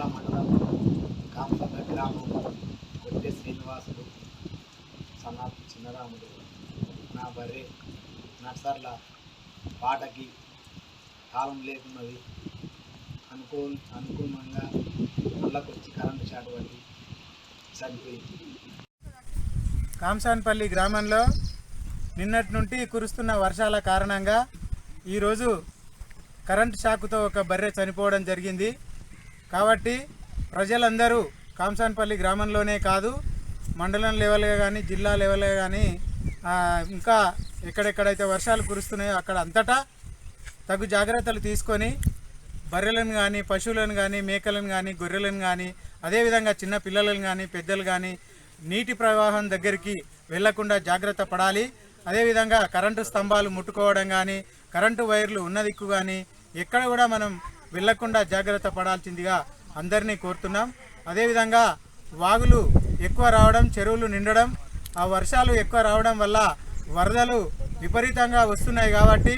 చింతల మండలంలో కాంపల్ల గ్రామం కొద్ది శ్రీనివాసుడు సనాపు చిన్నరాముడు నా బర్రె నర్సర్ల పాటకి కాలం లేకున్నది. అనుకూ అనుకూలంగా మళ్ళకొచ్చి కరెంటు చాటు పట్టి చనిపోయింది. కాంసాన్పల్లి గ్రామంలో నిన్నటి నుండి కురుస్తున్న వర్షాల కారణంగా ఈరోజు కరెంట్ షాకుతో ఒక బర్రె చనిపోవడం జరిగింది. కాబట్టి ప్రజలందరూ కాంసాన్పల్లి గ్రామంలోనే కాదు మండలం లెవెల్గా కానీ జిల్లా లెవెల్గా కానీ ఇంకా ఎక్కడెక్కడైతే వర్షాలు కురుస్తున్నాయో అక్కడ అంతటా తగు జాగ్రత్తలు తీసుకొని బర్రెలను కానీ పశువులను కానీ మేకలను కానీ గొర్రెలను కానీ అదేవిధంగా చిన్న పిల్లలను కానీ పెద్దలు కానీ నీటి ప్రవాహం దగ్గరికి వెళ్ళకుండా జాగ్రత్త పడాలి. అదేవిధంగా కరెంటు స్తంభాలు ముట్టుకోవడం కానీ కరెంటు వైర్లు ఉన్న దిక్కు కానీ ఎక్కడ కూడా మనం వెళ్ళకుండా జాగ్రత్త పడాల్సిందిగా అందరినీ కోరుతున్నాం. అదేవిధంగా వాగులు ఎక్కువ రావడం చెరువులు నిండడం ఆ వర్షాలు ఎక్కువ రావడం వల్ల వరదలు విపరీతంగా వస్తున్నాయి కాబట్టి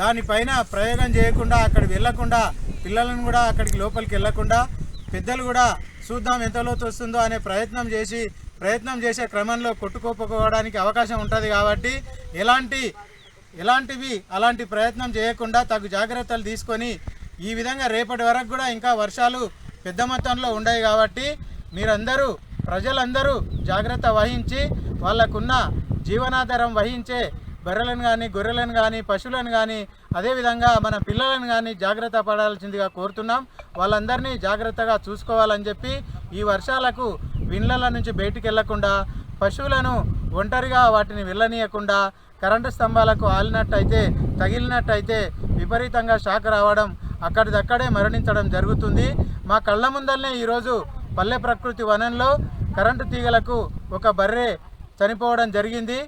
దానిపైన ప్రయోగం చేయకుండా అక్కడ వెళ్ళకుండా పిల్లలను కూడా అక్కడికి లోపలికి వెళ్ళకుండా పెద్దలు కూడా చూద్దాం ఎంత లోతు వస్తుందో అనే ప్రయత్నం చేసి ప్రయత్నం చేసే క్రమంలో కొట్టుకోపోకోవడానికి అవకాశం ఉంటుంది కాబట్టి ఎలాంటి ఎలాంటివి అలాంటి ప్రయత్నం చేయకుండా తగు జాగ్రత్తలు తీసుకొని ఈ విధంగా రేపటి వరకు కూడా ఇంకా వర్షాలు పెద్ద మొత్తంలో ఉన్నాయి కాబట్టి మీరందరూ ప్రజలందరూ జాగ్రత్త వహించి వాళ్ళకున్న జీవనాధారం వహించే బర్రెలను కానీ గొర్రెలను కానీ పశువులను కానీ అదేవిధంగా మన పిల్లలను కానీ జాగ్రత్త పడాల్సిందిగా కోరుతున్నాం. వాళ్ళందరినీ జాగ్రత్తగా చూసుకోవాలని చెప్పి ఈ వర్షాలకు విండ్ల నుంచి బయటికి వెళ్ళకుండా పశువులను ఒంటరిగా వాటిని వెళ్ళనీయకుండా కరెంటు స్తంభాలకు ఆలినట్టయితే తగిలినట్టయితే విపరీతంగా షాక్ రావడం అక్కడిదక్కడే మరణించడం జరుగుతుంది. మా కళ్ళ ముందల్నే ఈరోజు పల్లె ప్రకృతి వనంలో కరెంటు తీగలకు ఒక బర్రె చనిపోవడం జరిగింది.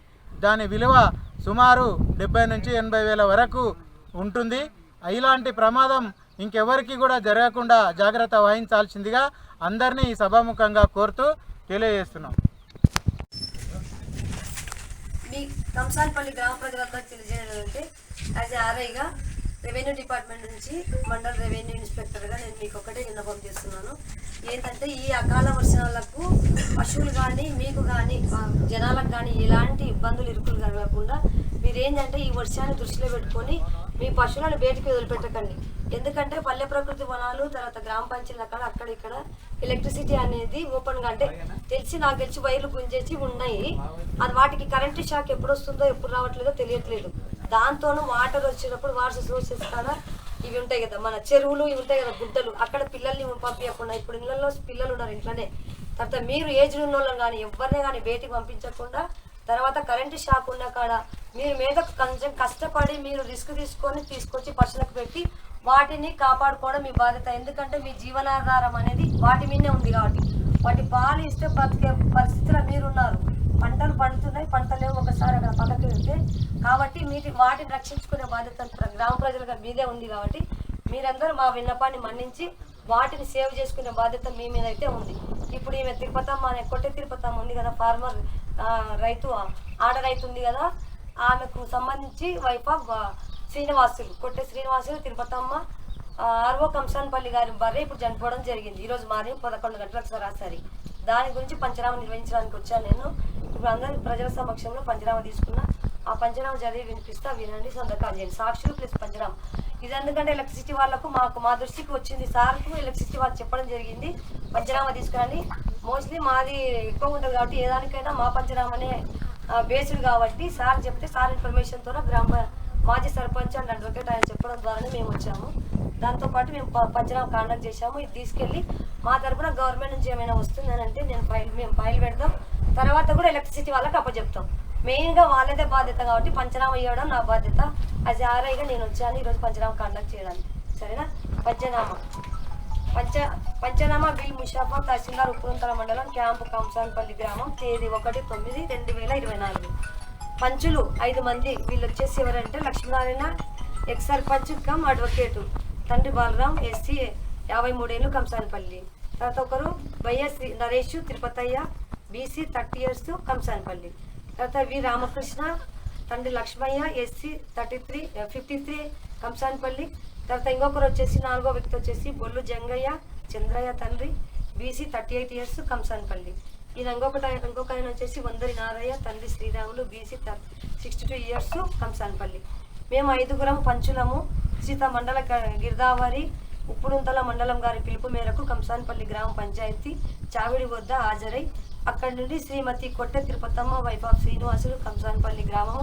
దాని విలువ సుమారు డెబ్బై నుంచి ఎనభై వేల వరకు ఉంటుంది. ఇలాంటి ప్రమాదం ఇంకెవరికి కూడా జరగకుండా జాగ్రత్త వహించాల్సిందిగా అందరినీ ఈ సభాముఖంగా కోరుతూ తెలియజేస్తున్నాం. మీ కంసాన్పల్లి గ్రామ ప్రజలందరూ తెలియజేయాలంటే యాజ్ ఆర్ఐగా రెవెన్యూ డిపార్ట్మెంట్ నుంచి మండల రెవెన్యూ ఇన్స్పెక్టర్గా నేను మీకు ఒకటే విన్నపం చేస్తున్నాను. ఏంటంటే ఈ అకాల వర్షాలకు పశువులు కానీ మీకు కానీ జనాలకు కానీ ఎలాంటి ఇబ్బందులు ఇరుకులు కలగకుండా మీరేంటంటే ఈ వర్షాన్ని దృష్టిలో పెట్టుకొని మీ పశువులను బయటికి వదిలిపెట్టకండి. ఎందుకంటే పల్లె ప్రకృతి వనాలు తర్వాత గ్రామ పంచాయతీలు అక్కడ అక్కడ ఇక్కడ ఎలక్ట్రిసిటీ అనేది ఓపెన్గా అంటే తెలిసి నాకు తెలిసి వైర్లు గుంజేసి ఉన్నాయి. అది వాటికి కరెంటు షాక్ ఎప్పుడు వస్తుందో ఎప్పుడు రావట్లేదో తెలియట్లేదు. దాంతోనూ వాటర్ వచ్చినప్పుడు వాటర్ సోర్సెస్ కాడ ఇవి ఉంటాయి కదా మన చెరువులు ఇవి ఉంటాయి కదా గుడ్డలు. అక్కడ పిల్లల్ని పంపించకుండా ఇప్పుడు ఇళ్ళల్లో పిల్లలు ఉన్నారు ఇంట్లోనే. తర్వాత మీరు ఏజ్ ఉన్న వాళ్ళని కానీ ఎవరిని కానీ బయటికి పంపించకుండా తర్వాత కరెంటు షాక్ ఉన్న కాడ మీరు మీద కొంచెం కష్టపడి మీరు రిస్క్ తీసుకొని తీసుకొచ్చి పశువులకు పెట్టి వాటిని కాపాడుకోవడం మీ బాధ్యత. ఎందుకంటే మీ జీవనాధారం అనేది వాటి మీదనే ఉంది కాబట్టి. వాటి పాలు ఇస్తే బతికే పరిస్థితిలో మీరున్నారు. పంటలు పండుతున్నాయి పంటలు ఒకసారి అక్కడ పక్కకి వెళ్తే కాబట్టి మీటి వాటిని రక్షించుకునే బాధ్యత గ్రామ ప్రజలుగా మీదే ఉంది కాబట్టి మీరందరూ మా విన్నపాన్ని మన్నించి వాటిని సేవ్ చేసుకునే బాధ్యత మీ మీద అయితే ఉంది. ఇప్పుడు ఈమె తిరుపతమ్మ అనే కొట్టే తిరుపతమ్మ ఉంది కదా ఫార్మర్ రైతు ఆడ రైతు ఉంది కదా ఆమెకు సంబంధించి wife of Srinivasulu Kotte Srinivasulu Tirupatamma RO RO Kamsanpalli గారి భార్య ఇప్పుడు చనిపోవడం జరిగింది. ఈరోజు మార్నింగ్ పదకొండు గంటలకు సరాసరి దాని గురించి పంచనామా నిర్వహించడానికి వచ్చాను నేను. ఇప్పుడు అందరి ప్రజల సమక్షంలో పంచనామా తీసుకున్నా. ఆ పంచనామా చదివి వినిపిస్తా వినండి సంతకాలు చేయండి. సాక్షులు ప్లస్ పంచనామా. ఇది ఎందుకంటే ఎలక్ట్రిసిటీ వాళ్ళకు మాకు మా దృష్టికి వచ్చింది. సార్కు ఎలక్ట్రిసిటీ వాళ్ళు చెప్పడం జరిగింది. పంచనామా తీసుకురండి. మోస్ట్లీ మాది ఎక్కువ ఉంటుంది కాబట్టి ఏ దానికైనా మా పంచనామానే బేస్డ్ కాబట్టి సార్ చెప్తే సార్ ఇన్ఫర్మేషన్తో గ్రామ మాజీ సర్పంచ్ అండ్ అడ్వకేట్ ఆయన చెప్పడం ద్వారానే మేము వచ్చాము. దాంతోపాటు మేము పంచనామా కాండక్ట్ చేశాము. ఇది తీసుకెళ్ళి మా తరపున గవర్నమెంట్ నుంచి ఏమైనా వస్తుందని అంటే నేను ఫైల్ మేము ఫైల్ పెడతాం. తర్వాత కూడా ఎలక్ట్రిసిటీ వాళ్ళకి అప్పచెప్తాం. మెయిన్గా వాళ్ళదే బాధ్యత కాబట్టి పంచనామా ఇవ్వడం నా బాధ్యత. అది ఆర్ఐగా నేను వచ్చాను ఈరోజు పంచనామా కండక్ట్ చేయడానికి. సరేనా? పంచనామా. పంచ పంచనామా బిల్ ముషాఫా తహసీల్దార్ ఉప్పురంతల మండలం క్యాంపు కంసాన్పల్లి గ్రామం తేదీ ఒకటి తొమ్మిది రెండు వేల ఇరవై నాలుగు. పంచులు ఐదు మంది వీళ్ళు వచ్చేసి ఎవరంటే Lakshminarayana ex sarpanch come advocate తండ్రి బాలరాం ఎస్సీ యాభై మూడేళ్ళు కంసాన్పల్లి. తర్వాత ఒకరు YS Naresh Tirupatayya BC thirty years Kamsanpalli. తర్వాత వి రామకృష్ణ తండ్రి Lakshmayya SC thirty three fifty three Kamsanpalli. తర్వాత ఇంకొకరు వచ్చేసి నాలుగో వ్యక్తి వచ్చేసి బొల్లు జంగయ్య చంద్రయ్య తండ్రి BC thirty eight years Kamsanpalli. ఈయన ఇంకొకటి ఇంకొక ఆయన వచ్చేసి వందరి నారయ్య తండ్రి Sriramulu BC sixty two years Kamsanpalli. మేము ఐదుగురం పంచులము సీత మండల గిర్దావరి ఉప్పుడుంతల మండలం గారి పిలుపు మేరకు కంసాన్పల్లి గ్రామ పంచాయతీ చావిడి వద్ద హాజరై అక్కడి నుండి శ్రీమతి కొట్టె తిరుపతమ్మ వైఫ్ ఆఫ్ శ్రీనివాసులు కంసాన్పల్లి గ్రామం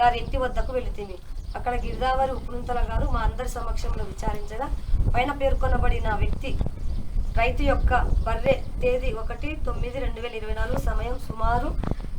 గారి ఇంటి వద్దకు వెళితిమి. అక్కడ గిరిదావరి ఉప్పుడుంతల గారు మా అందరి సమక్షంలో విచారించగా పైన పేర్కొనబడిన వ్యక్తి రైతు యొక్క బర్రె తేదీ ఒకటి తొమ్మిది రెండు వేల ఇరవై నాలుగు సమయం సుమారు